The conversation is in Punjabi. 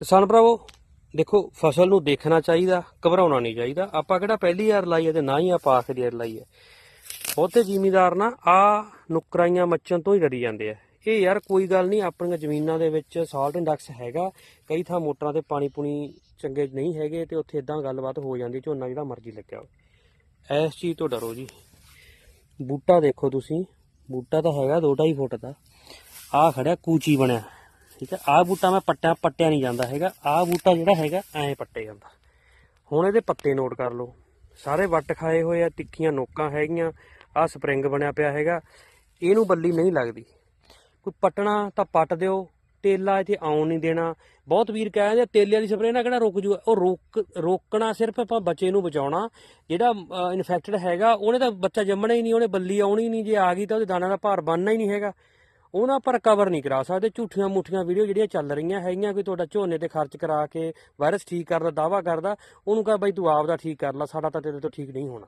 ਕਿਸਾਨ ਭਰਾਵੋ, ਦੇਖੋ, ਫਸਲ ਨੂੰ ਦੇਖਣਾ ਚਾਹੀਦਾ, ਘਬਰਾਉਣਾ ਨਹੀਂ ਚਾਹੀਦਾ। ਆਪਾਂ ਕਿਹੜਾ ਪਹਿਲੀ ਵਾਰ ਲਾਈ ਹੈ ਤੇ ਨਾ ਹੀ ਆਪਾਂ ਆਖਰੀ ਵਾਰ ਲਾਈ ਹੈ। ਬਹੁਤੇ ਜ਼ਿਮੀਦਾਰ ਨਾ ਆ ਨੁਕਰਾਈਆਂ ਮੱਚਣ ਤੋਂ ਹੀ ਡਰੀ ਜਾਂਦੇ ਆ। ਇਹ ਯਾਰ ਕੋਈ ਗੱਲ ਨਹੀਂ, ਆਪਣੀਆਂ ਜ਼ਮੀਨਾਂ ਦੇ ਵਿੱਚ ਸਾਲਟ ਇੰਡੈਕਸ ਹੈਗਾ। ਕਈ ਥਾਂ ਮੋਟਰਾਂ ਤੇ ਪਾਣੀ ਪੂਣੀ ਚੰਗੇ ਨਹੀਂ ਹੈਗੇ ਤੇ ਉੱਥੇ ਇਦਾਂ ਗੱਲਬਾਤ ਹੋ ਜਾਂਦੀ ਝੋਨਾ ਜਿਹੜਾ ਮਰਜ਼ੀ ਲੱਗਿਆ ਹੋਵੇ। ਇਸ ਚੀਜ਼ ਤੋਂ ਡਰੋ ਜੀ। ਬੂਟਾ ਦੇਖੋ ਤੁਸੀਂ, ਬੂਟਾ ਤਾਂ ਹੈਗਾ 2.5 ਫੁੱਟ ਦਾ। ਆ ਖੜਿਆ ਕੂਚੀ ਬਣਿਆ। ਠੀਕ ਹੈ? ਆਹ ਬੂਟਾ ਮੈਂ ਪੱਟਿਆ ਪੱਟਿਆ ਨਹੀਂ ਜਾਂਦਾ ਹੈਗਾ। ਆਹ ਬੂਟਾ ਜਿਹੜਾ ਹੈਗਾ ਐਂ ਪੱਟੇ ਜਾਂਦਾ। ਹੁਣ ਇਹਦੇ ਪੱਤੇ ਨੋਟ ਕਰ ਲਓ। ਸਾਰੇ ਵੱਟ ਖਾਏ ਹੋਏ ਆ ਤਿੱਖੀਆਂ ਨੋਕਾਂ ਹੈਗੀਆਂ ਆਹ ਸਪਰਿੰਗ ਬਣਿਆ ਪਿਆ ਹੈਗਾ। ਇਹਨੂੰ ਬੱਲੀ ਨਹੀਂ ਲੱਗਦੀ। ਕੋਈ ਪਟਣਾ ਤਾਂ ਪੱਟ ਦਿਓ। ਤੇਲਾ ਇੱਥੇ ਆਉਣ ਨਹੀਂ ਦੇਣਾ। ਬਹੁਤ ਵੀਰ ਕਹਿੰਦੇ ਆ, ਤੇਲੇ ਵਾਲੀ ਸਪਰੇਅ ਨਾਲ ਕਿਹੜਾ ਰੁਕ ਜੂਗਾ ਉਹ ਰੋਕ ਰੋਕਣਾ ਸਿਰਫ ਆਪਾਂ ਬੱਚੇ ਨੂੰ ਬਚਾਉਣਾ। ਜਿਹੜਾ ਇਨਫੈਕਟਡ ਹੈਗਾ ਉਹਨੇ ਤਾਂ ਬੱਚਾ ਜੰਮਣਾ ਹੀ ਨਹੀਂ ਉਹਨੇ ਬੱਲੀ ਆਉਣੀ ਨਹੀਂ। ਜੇ ਆ ਗਈ ਤਾਂ ਉਹਦੇ ਦਾਣਾ ਦਾ ਭਾਰ ਬਣਨਾ ਹੀ ਨਹੀਂ ਹੈਗਾ। ਉਹਨਾਂ ਆਪਾਂ ਰਿਕਵਰ ਨਹੀਂ ਕਰਾ ਸਕਦੇ। ਝੂਠੀਆਂ ਮੁੱਠੀਆਂ ਵੀਡੀਓ ਜਿਹੜੀਆਂ ਚੱਲ ਰਹੀਆਂ ਹੈਗੀਆਂ, ਕੋਈ ਤੁਹਾਡਾ ਝੋਨੇ ਤੇ ਖਰਚ ਕਰਾ ਕੇ ਵਾਇਰਸ ਠੀਕ ਕਰਦਾ ਦਾਵਾ ਕਰਦਾ, ਉਹਨੂੰ ਕਹ ਬਈ ਤੂੰ ਆਪ ਦਾ ਠੀਕ ਕਰ ਲੈ, ਸਾਡਾ ਤਾਂ ਤੇਰੇ ਤੋਂ ਠੀਕ ਨਹੀਂ ਹੋਣਾ।